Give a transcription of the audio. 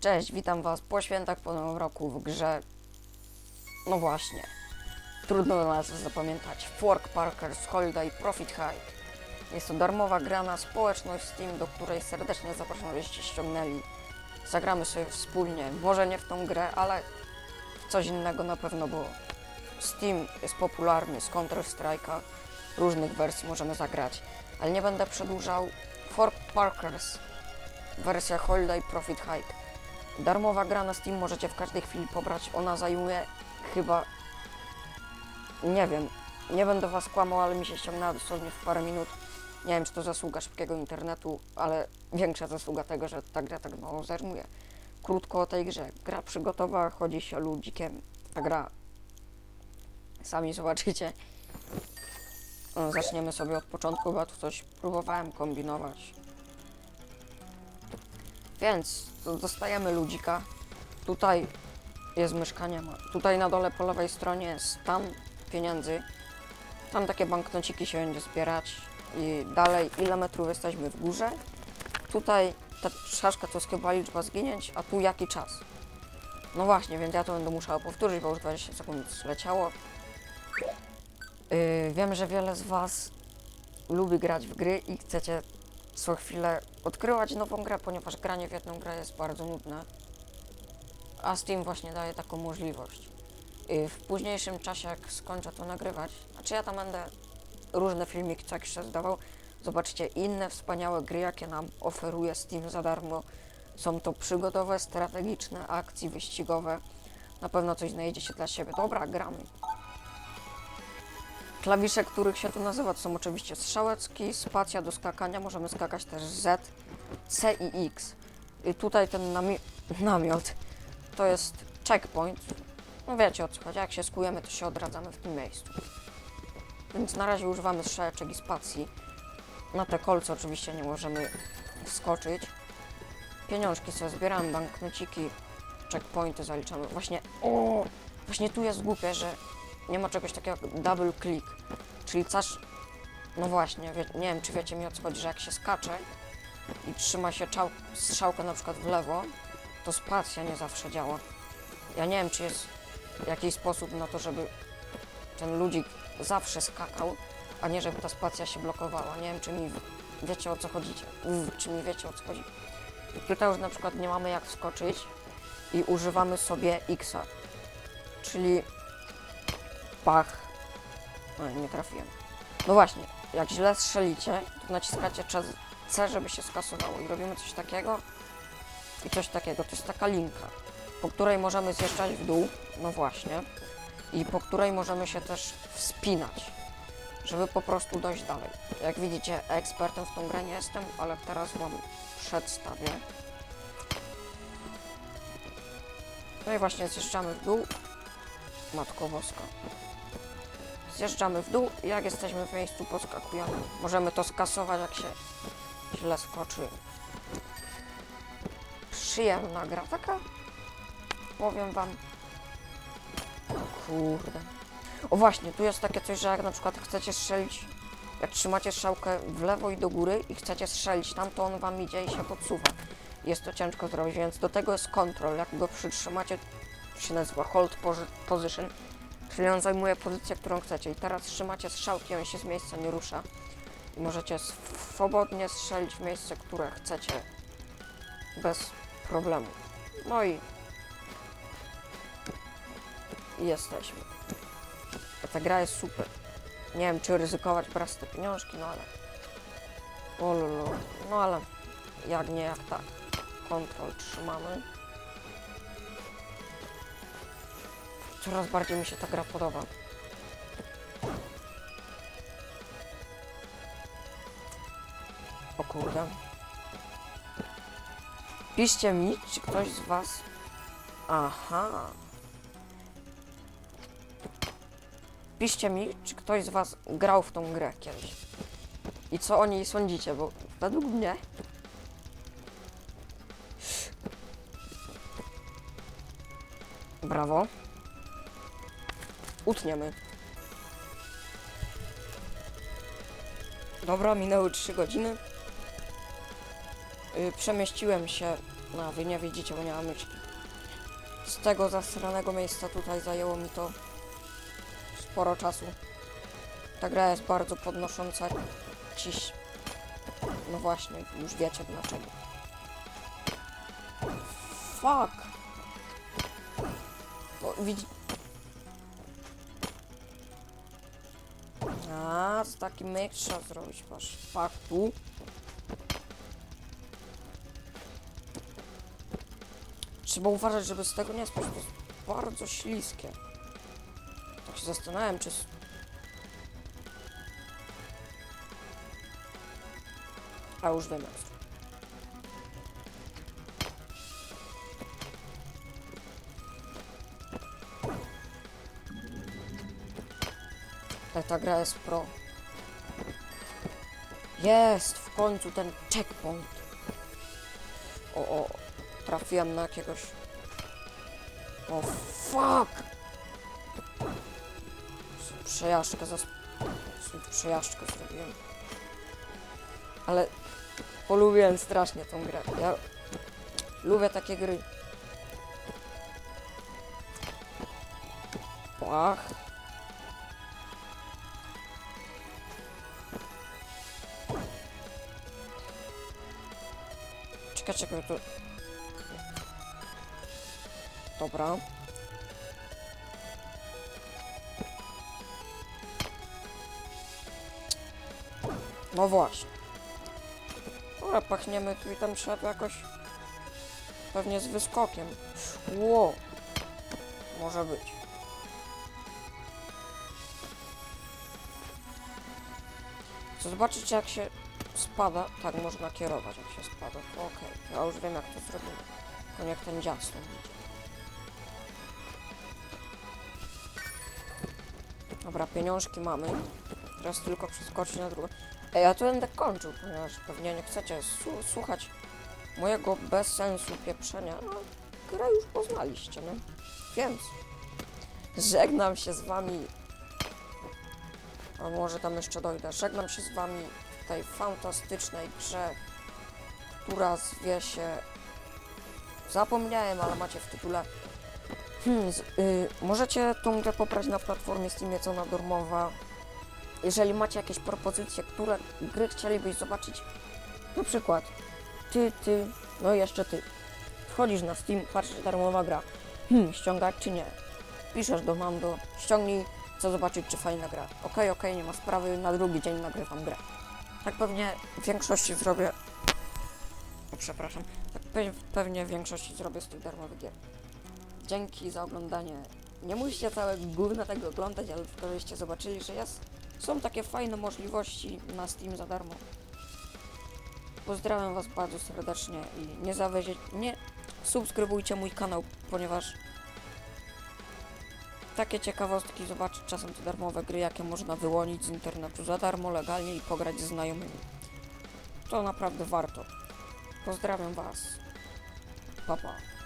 Cześć, witam Was po świętach po nowym roku w grze. No właśnie. Trudno nas zapamiętać. Fork Parkers Holiday Profit Hike. Jest to darmowa gra na społeczność Steam, do której serdecznie zapraszam, żebyście ściągnęli. Zagramy sobie wspólnie. Może nie w tą grę, ale w coś innego na pewno, bo Steam jest popularny z Counter Strike'a. Różnych wersji możemy zagrać. Ale nie będę przedłużał. Fork Parkers. Wersja Holiday Profit Hike. Darmowa gra na Steam możecie w każdej chwili pobrać. Ona zajmuje chyba. Nie wiem. Nie będę was kłamał, ale mi się ściągnęła dosłownie w parę minut. Nie wiem, czy to zasługa szybkiego internetu, ale większa zasługa tego, że ta gra tak mało zajmuje. Krótko o tej grze. Gra przygotowa, chodzi się ludzikiem. Ta gra. Sami zobaczycie. No, zaczniemy sobie od początku, bo ja tu coś próbowałem kombinować. Więc dostajemy ludzika. Tutaj jest mieszkanie. Tutaj na dole po lewej stronie jest stan pieniędzy. Tam takie banknociki się będzie zbierać. I dalej, ile metrów jesteśmy w górze. Tutaj ta szaszka to jest chyba liczba zginięć, a tu jaki czas. No właśnie, więc ja to będę musiała powtórzyć, bo już 20 sekund zleciało. Yy, wiem, że wiele z Was lubi grać w gry i chcecie co chwilę odkrywać nową grę, ponieważ granie w jedną grę jest bardzo nudne. A Steam właśnie daje taką możliwość. I w późniejszym czasie, jak skończę to nagrywać, znaczy ja tam będę różne filmiki jakiś czas zdawał, zobaczycie inne wspaniałe gry, jakie nam oferuje Steam za darmo. Są to przygodowe, strategiczne, akcji wyścigowe. Na pewno coś znajdziecie dla siebie. Dobra, gramy. Klawisze, których się tu nazywa, to są oczywiście strzałeczki, spacja do skakania, możemy skakać też Z, C i X. I tutaj ten nami- namiot to jest checkpoint. No wiecie o co chodzi, jak się skujemy, to się odradzamy w tym miejscu. Więc na razie używamy strzałeczek i spacji. Na te kolce oczywiście nie możemy wskoczyć. Pieniążki sobie zbieramy, banknociki, checkpointy zaliczamy. Właśnie, o, właśnie tu jest głupie, że nie ma czegoś takiego jak double click, czyli casz... No właśnie, wie, nie wiem czy wiecie mi o co chodzi, że jak się skacze i trzyma się czał, strzałkę na przykład w lewo, to spacja nie zawsze działa. Ja nie wiem czy jest jakiś sposób na to, żeby ten ludzik zawsze skakał, a nie żeby ta spacja się blokowała. Nie wiem czy mi wiecie o co chodzicie, w- czy mi wiecie o co chodzi. Tutaj już na przykład nie mamy jak wskoczyć i używamy sobie X-a, czyli Pach. No nie trafiłem. No właśnie, jak źle strzelicie, to naciskacie C, żeby się skasowało. I robimy coś takiego i coś takiego. To jest taka linka, po której możemy zjeżdżać w dół, no właśnie, i po której możemy się też wspinać, żeby po prostu dojść dalej. Jak widzicie, ekspertem w tą grę nie jestem, ale teraz Wam przedstawię. No i właśnie zjeżdżamy w dół. Matko Boska. Zjeżdżamy w dół i jak jesteśmy w miejscu, podskakujemy. Możemy to skasować, jak się źle skoczy. Przyjemna gra taka. Powiem wam. Kurde. O właśnie, tu jest takie coś, że jak na przykład chcecie strzelić, jak trzymacie strzałkę w lewo i do góry i chcecie strzelić tam, to on wam idzie i się podsuwa. Jest to ciężko zrobić, więc do tego jest kontrol. Jak go przytrzymacie, to się nazywa hold posi- position, czyli on zajmuje pozycję, którą chcecie. I teraz trzymacie strzałki, on się z miejsca nie rusza. I możecie swobodnie strzelić w miejsce, które chcecie. Bez problemu. No i jesteśmy. Ta gra jest super. Nie wiem, czy ryzykować brać te pieniążki, no ale... O lulu. No ale jak nie, jak tak. Kontrol trzymamy. Coraz bardziej mi się ta gra podoba. O kurde. Piszcie mi, czy ktoś z was... Aha. Piszcie mi, czy ktoś z was grał w tą grę kiedyś. I co o niej sądzicie, bo według mnie... Brawo. Utniemy. Dobra, minęły 3 godziny. Y, Przemieściłem się No, wy nie widzicie, bo nie mam myszki. Z tego zasranego miejsca tutaj zajęło mi to sporo czasu. Ta gra jest bardzo podnosząca ciś. No właśnie, już wiecie dlaczego. Fuck! Bo widzi... A, z takim myk trzeba zrobić, masz faktu. Trzeba uważać, żeby z tego nie spaść, to jest bardzo śliskie. Tak się zastanawiam, czy... A już wiem jak. Tak, ta gra jest pro. Jest! W końcu ten checkpoint. O, o, trafiłem na jakiegoś... O, fuck! Przejażdżkę zas... Przejażdżkę zrobiłem. Ale polubiłem strasznie tą grę. Ja lubię takie gry. Ach. Czekaj, czekaj, to... Dobra. No właśnie. Dobra, pachniemy tu i tam trzeba jakoś... Pewnie z wyskokiem. Ło. Może być. Chcę zobaczyć jak się spada. Tak, można kierować jak się spada. To okej. Ja już wiem jak to zrobimy. Tylko niech ten dziad. Dobra, pieniążki mamy. Teraz tylko przeskoczyć na drugą. Ej, ja to będę kończył, ponieważ pewnie nie chcecie słuchać mojego bez sensu pieprzenia. No, grę już poznaliście, no. Więc żegnam się z wami. A może tam jeszcze dojdę. Żegnam się z wami tej fantastycznej grze, która zwie się... Zapomniałem, ale macie w tytule. Hmm, z, y, możecie tą grę pobrać na platformie Steam, jest ona darmowa. Jeżeli macie jakieś propozycje, które gry chcielibyś zobaczyć, na przykład ty, ty, no i jeszcze ty. Wchodzisz na Steam, patrzysz darmowa gra. Hmm, ściągać czy nie? Piszesz do Mando, ściągnij, chcę zobaczyć czy fajna gra. Okej, okej, nie ma sprawy, na drugi dzień nagrywam grę. Tak pewnie w większości zrobię... O, przepraszam. Tak pe pewnie w większości zrobię z tych darmowych gier. Dzięki za oglądanie. Nie musicie całego gówna tego oglądać, ale żeście zobaczyli, że jest, są takie fajne możliwości na Steam za darmo. Pozdrawiam Was bardzo serdecznie i nie zawezie, nie subskrybujcie mój kanał, ponieważ takie ciekawostki zobaczyć czasem te darmowe gry, jakie można wyłonić z internetu za darmo, legalnie i pograć ze znajomymi. To naprawdę warto. Pozdrawiam Was. Pa, pa.